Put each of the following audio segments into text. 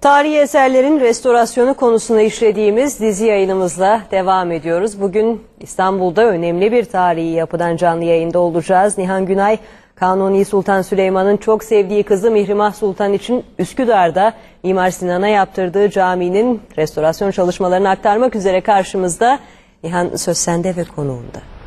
Tarihi eserlerin restorasyonu konusunda işlediğimiz dizi yayınımızla devam ediyoruz. Bugün İstanbul'da önemli bir tarihi yapıdan canlı yayında olacağız. Nihan Günay, Kanuni Sultan Süleyman'ın çok sevdiği kızı Mihrimah Sultan için Üsküdar'da Mimar Sinan'a yaptırdığı caminin restorasyon çalışmalarını aktarmak üzere karşımızda. Nihan söz sende ve konuğunda.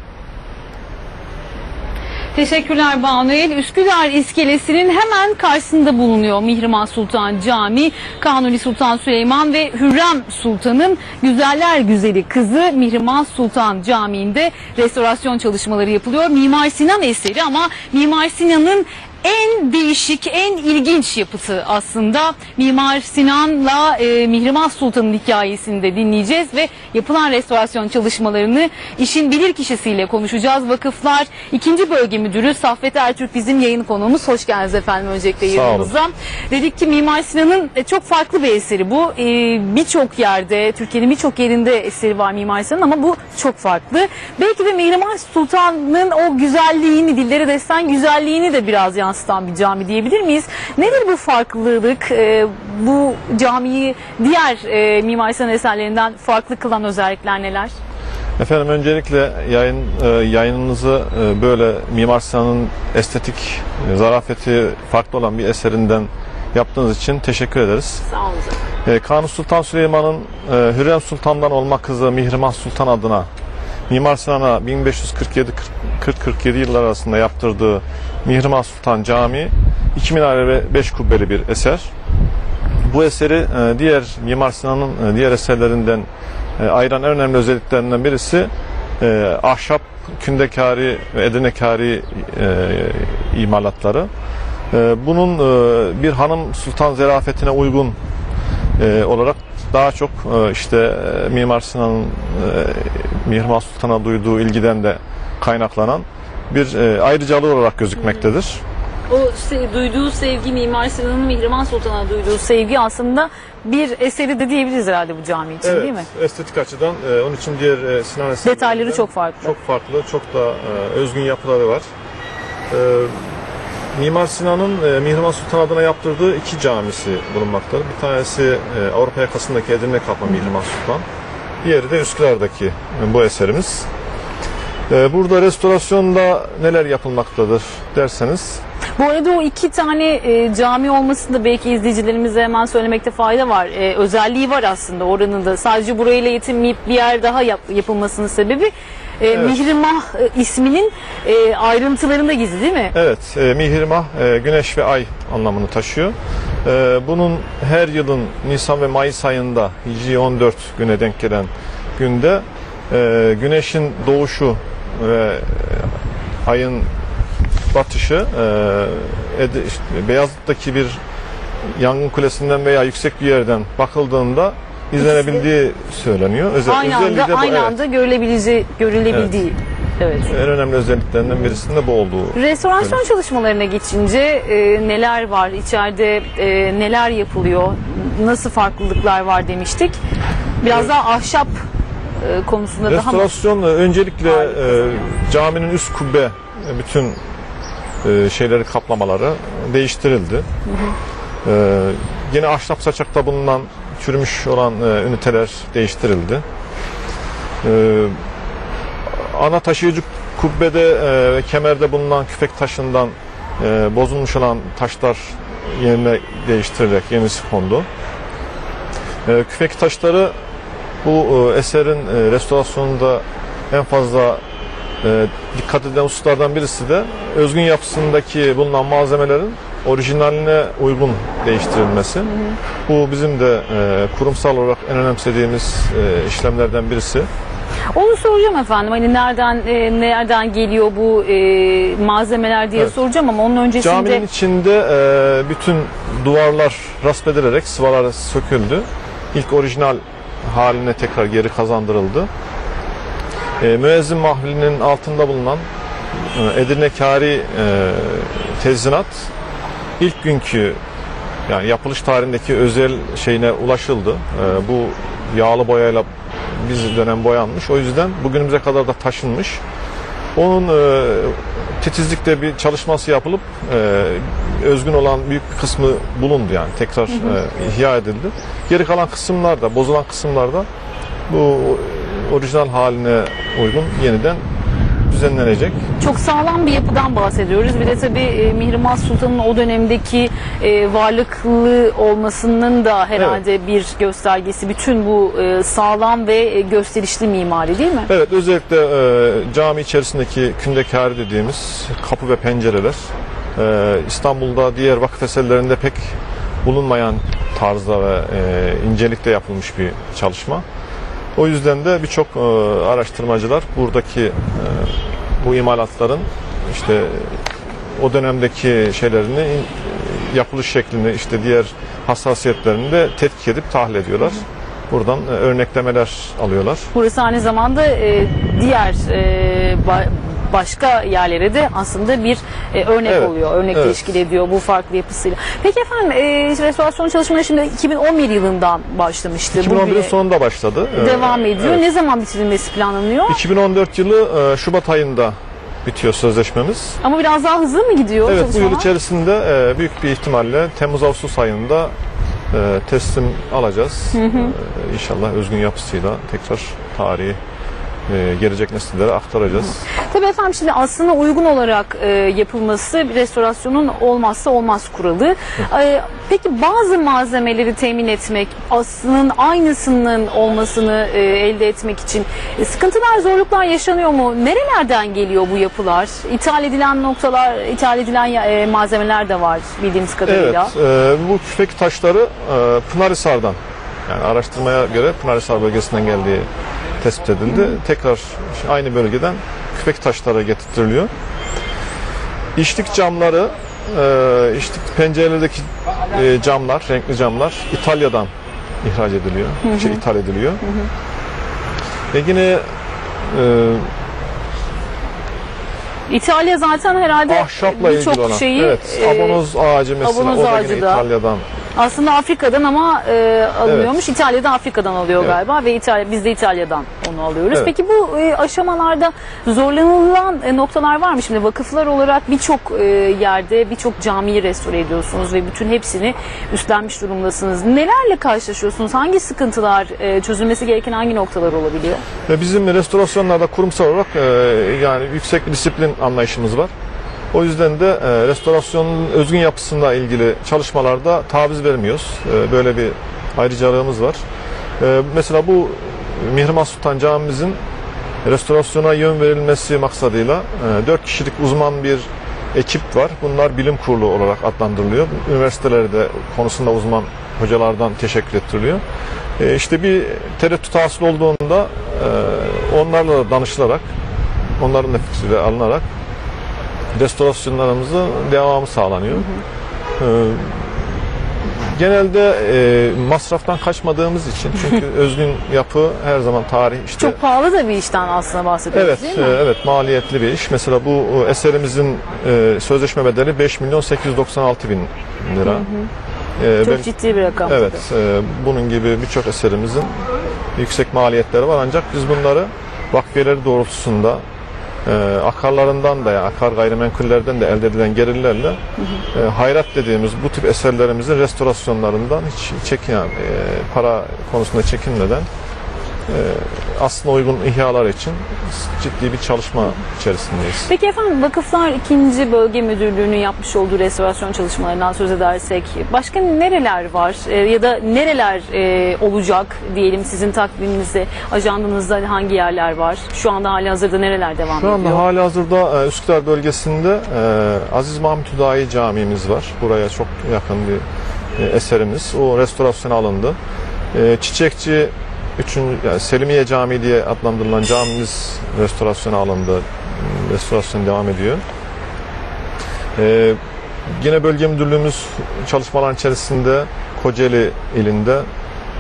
Teşekkürler Banuel. Üsküdar iskelesinin hemen karşısında bulunuyor Mihrimah Sultan Camii. Kanuni Sultan Süleyman ve Hürrem Sultan'ın güzeller güzeli kızı Mihrimah Sultan Camii'nde restorasyon çalışmaları yapılıyor. Mimar Sinan eseri ama Mimar Sinan'ın en değişik, en ilginç yapıtı aslında. Mimar Sinan'la e, Mihrimah Sultan'ın hikayesini de dinleyeceğiz ve yapılan restorasyon çalışmalarını işin bilir kişisiyle konuşacağız. Vakıflar 2. Bölge Müdürü Saffet Ertürk bizim yayın konuğumuz. Hoş geldiniz efendim öncelikle yayınımıza. Dedik ki Mimar Sinan'ın e, çok farklı bir eseri bu. E, birçok yerde, Türkiye'nin birçok yerinde eseri var Mimar Sinan'ın ama bu çok farklı. Belki de Mihrimah Sultan'ın o güzelliğini, dilleri destan güzelliğini de biraz yansıtan bir cami diyebilir miyiz? Nedir bu farklılık? E, bu camiyi diğer e, Mimar Sinan eserlerinden farklı kılan özellikler neler? Efendim öncelikle yayın e, yayınınızı e, böyle Mimar Sinan'ın estetik e, zarafeti farklı olan bir eserinden yaptığınız için teşekkür ederiz. Sağ olun. E, Kanuni Sultan Süleyman'ın e, Hürrem Sultan'dan olma kızı Mihrimah Sultan adına Mimar Sinan'a 1547-47 yıllar arasında yaptırdığı Mihrimah Sultan Camii 2 minare ve 5 kubbeli bir eser. Bu eseri e, diğer Mimar Sinan'ın e, diğer eserlerinden e, ayıran en önemli özelliklerinden birisi ahşap kündekari ve edirnekari e, imalatları. Bunun bir hanım sultan zerafetine uygun olarak daha çok e, işte e, Mimar Sinan'ın e, Mihrimah Sultan'a duyduğu ilgiden de kaynaklanan bir ayrıcalığı olarak gözükmektedir. O se- duyduğu sevgi Mimar Sinan'ın Mihrimah Sultan'a duyduğu sevgi aslında bir eseri de diyebiliriz herhalde bu cami için değil mi? estetik açıdan e, onun için diğer e, Sinan eserlerinden Detayları çok farklı. Çok farklı, çok da e, özgün yapıları var. Mimar Sinan'ın e, Mihrimah Sultan adına yaptırdığı iki camisi bulunmaktadır. Bir tanesi e, Avrupa yakasındaki Edirne Kapı Mihrimah Sultan. Diğeri de Üsküdar'daki e, bu eserimiz. E, burada restorasyonda neler yapılmaktadır derseniz Bu arada o iki tane e, cami olmasını da belki izleyicilerimize hemen söylemekte fayda var. E, özelliği var aslında oranın da. Sadece burayla yetinmeyip bir yer daha yap- yapılmasının sebebi e, Evet. Mihrimah isminin e, ayrıntılarında gizli değil mi? Evet, e, Mihrimah e, güneş ve ay anlamını taşıyor. E, bunun her yılın Nisan ve Mayıs ayında Hicri 14 güne denk gelen günde e, güneşin doğuşu ve e, ayın batışı e, Beyazıt'taki bir yangın kulesinden veya yüksek bir yerden bakıldığında izlenebildiği söyleniyor. Özel, Aynı anda bu, aynı evet. anda görülebileceği görülebildiği. Evet. En önemli özelliklerinden birisinin de bu olduğu. Restorasyon çalışmalarına geçince e, neler var içeride e, neler yapılıyor nasıl farklılıklar var demiştik. Biraz daha ahşap e, konusunda daha mı? Restorasyon e, öncelikle e, caminin üst kubbe e, bütün e, şeyleri kaplamaları değiştirildi. E, yine ahşap saçakta bulunan çürümüş olan e, üniteler değiştirildi. E, ana taşıyıcı kubbede e, ve kemerde bulunan küfek taşından e, bozulmuş olan taşlar yerine değiştirilerek yenisi kondu. E, küfek taşları bu e, eserin e, restorasyonunda en fazla e, dikkat edilen hususlardan birisi de özgün yapısındaki bulunan malzemelerin orijinaline uygun değiştirilmesi. Bu bizim de e, kurumsal olarak en önemsediğimiz e, işlemlerden birisi. Onu soracağım efendim hani nereden e, nereden geliyor bu e, malzemeler diye Evet. soracağım ama onun öncesinde Caminin içinde e, bütün duvarlar rasp edilerek sıvalar söküldü. İlk orijinal haline tekrar geri kazandırıldı. E, müezzin mahfilinin altında bulunan e, Edirne Kari e, tezinat ilk günkü yani yapılış tarihindeki özel şeyine ulaşıldı. E, bu yağlı boyayla biz dönem boyanmış. O yüzden bugünümüze kadar da taşınmış. Onun e, titizlikle bir çalışması yapılıp e, özgün olan büyük bir kısmı bulundu yani tekrar e, ihya edildi. Geri kalan kısımlarda, bozulan kısımlarda bu orijinal haline uygun yeniden düzenlenecek. Çok sağlam bir yapıdan bahsediyoruz. Bir de tabii e, Mihrimah Sultan'ın o dönemdeki e, varlıklı olmasının da herhalde bir göstergesi. Bütün bu e, sağlam ve e, gösterişli mimari değil mi? Evet özellikle e, cami içerisindeki kündekari dediğimiz kapı ve pencereler e, İstanbul'da diğer vakıf eserlerinde pek bulunmayan tarzda ve e, incelikte yapılmış bir çalışma. O yüzden de birçok e, araştırmacılar buradaki e, bu imalatların işte o dönemdeki şeylerini e, yapılış şeklini işte diğer hassasiyetlerini de tetkik edip tahlil ediyorlar. Buradan e, örneklemeler alıyorlar. Burası aynı zamanda e, diğer e, başka yerlere de aslında bir e, örnek Evet, oluyor. Örnek evet. teşkil ediyor bu farklı yapısıyla. Peki efendim e, restorasyon çalışmaları şimdi 2011 yılından başlamıştı. 2011'in Bugüne sonunda başladı. Ee, devam ediyor. evet. Ne zaman bitirilmesi planlanıyor? 2014 yılı e, Şubat ayında bitiyor sözleşmemiz. Ama biraz daha hızlı mı gidiyor Evet bu yıl içerisinde e, büyük bir ihtimalle Temmuz-Ağustos ayında e, teslim alacağız. E, İnşallah özgün yapısıyla tekrar tarihi e, gelecek nesillere aktaracağız. Tabii efendim şimdi aslında uygun olarak e, yapılması restorasyonun olmazsa olmaz kuralı. E, peki bazı malzemeleri temin etmek, aslının aynısının olmasını e, elde etmek için e, sıkıntılar, zorluklar yaşanıyor mu? Nerelerden geliyor bu yapılar? İthal edilen noktalar, ithal edilen e, malzemeler de var bildiğimiz Evet, kadarıyla. e, bu küpek taşları e, Pınarhisar'dan yani araştırmaya göre Pınarhisar bölgesinden geldiği tespit edildi. Tekrar aynı bölgeden küpek taşları getirtiliyor. İçlik camları, e, içlik pencerelerdeki e, camlar, renkli camlar İtalya'dan ihraç ediliyor, şey ithal ediliyor. Ve yine e, İtalya zaten herhalde ahşapla ilgili birçok olan, şeyi evet, e, abonoz ağacı mesela, abonoz o da ağacı yine da. İtalya'dan Aslında Afrika'dan ama e, alınıyormuş. İtalya'da Afrika'dan alıyor Evet. galiba ve İtalya biz de İtalya'dan onu alıyoruz. Evet. Peki bu e, aşamalarda zorlanılan e, noktalar var mı? Şimdi vakıflar olarak birçok e, yerde birçok camiyi restore ediyorsunuz ve bütün hepsini üstlenmiş durumdasınız. Nelerle karşılaşıyorsunuz? Hangi sıkıntılar e, çözülmesi gereken hangi noktalar olabiliyor? Ve bizim restorasyonlarda kurumsal olarak e, yani yüksek bir disiplin anlayışımız var. O yüzden de e, restorasyonun özgün yapısıyla ilgili çalışmalarda taviz vermiyoruz. E, böyle bir ayrıcalığımız var. E, mesela bu Mihrimah Sultan Camimizin restorasyona yön verilmesi maksadıyla e, 4 kişilik uzman bir ekip var. Bunlar bilim kurulu olarak adlandırılıyor. Üniversitelerde konusunda uzman hocalardan teşekkür ettiriliyor. E, işte bir tereddüt hasıl olduğunda e, onlarla da danışılarak, onların da fikri alınarak restorasyonlarımızın devamı sağlanıyor. E, genelde e, masraftan kaçmadığımız için çünkü özgün yapı her zaman tarih işte Çok pahalı da bir işten aslında bahsediyoruz Evet, değil mi? e, evet maliyetli bir iş. Mesela bu e, eserimizin e, sözleşme bedeli 5 milyon 896 bin lira. E, Çok ben- ciddi bir rakam. Evet, e, bunun gibi birçok eserimizin yüksek maliyetleri var ancak biz bunları vakfiyeleri doğrultusunda e, akarlarından da yani akar gayrimenkullerden de elde edilen gelirlerle e, hayrat dediğimiz bu tip eserlerimizin restorasyonlarından hiç çekin yani, e, para konusunda çekinmeden aslında uygun ihyalar için ciddi bir çalışma içerisindeyiz. Peki efendim Vakıflar 2. Bölge Müdürlüğü'nün yapmış olduğu restorasyon çalışmalarından söz edersek başka nereler var Ee, ya da nereler e, olacak diyelim sizin takviminizde, ajandanızda hangi yerler var? Şu anda hali hazırda nereler devam Şu anda ediyor? hali hazırda e, Üsküdar bölgesinde e, Aziz Mahmut Hüdayi Camimiz var. Buraya çok yakın bir eserimiz. O restorasyona alındı. Çiçekçi 3. Yani Selimiye Camii diye adlandırılan camimiz restorasyona alındı. Restorasyon devam ediyor. E, yine bölge müdürlüğümüz çalışmaların içerisinde Kocaeli ilinde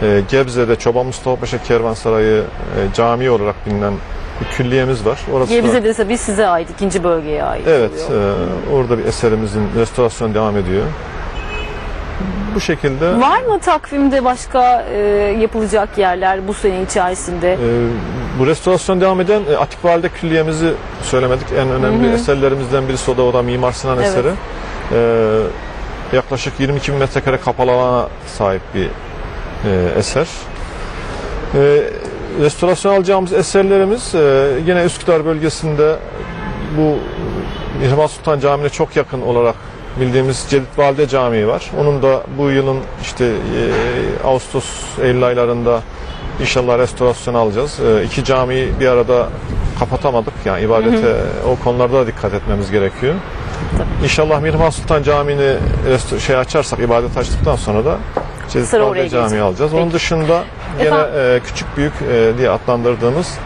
e, Gebze'de Çoban Mustafa Paşa Kervansarayı e, cami olarak bilinen bir külliyemiz var. Orası da- Gebze de tabii size ait, ikinci bölgeye ait Evet, oluyor. e, orada bir eserimizin restorasyonu devam ediyor. Bu şekilde Var mı takvimde başka e, yapılacak yerler bu sene içerisinde? e, bu restorasyon devam eden e, Atik Valide Külliye'mizi söylemedik. En önemli eserlerimizden birisi o da o da Mimar Sinan Evet. eseri. E, yaklaşık 22 bin metrekare kapalı alana sahip bir e, eser. E, restorasyon alacağımız eserlerimiz e, yine Üsküdar bölgesinde bu Mihrimah Sultan Camii'ne çok yakın olarak bildiğimiz Cedid Valide Camii var. Onun da bu yılın işte e, Ağustos Eylül aylarında inşallah restorasyon alacağız. E, iki camiyi bir arada kapatamadık. Yani ibadete o konularda da dikkat etmemiz gerekiyor. İnşallah Mihrimah Sultan Camii'ni şey açarsak ibadet açtıktan sonra da Cedid Valide. Camii alacağız. Onun Peki. dışında gene e, küçük büyük e, diye adlandırdığımız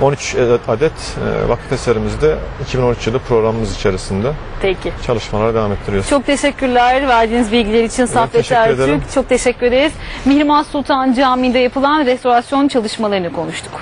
13 adet, adet e, vakıf eserimizde 2013 yılı programımız içerisinde Peki. çalışmalara devam ettiriyoruz. Çok teşekkürler verdiğiniz bilgiler için Saffet. Ertürk. Çok teşekkür ederiz. Mihrimah Sultan Camii'de yapılan restorasyon çalışmalarını konuştuk.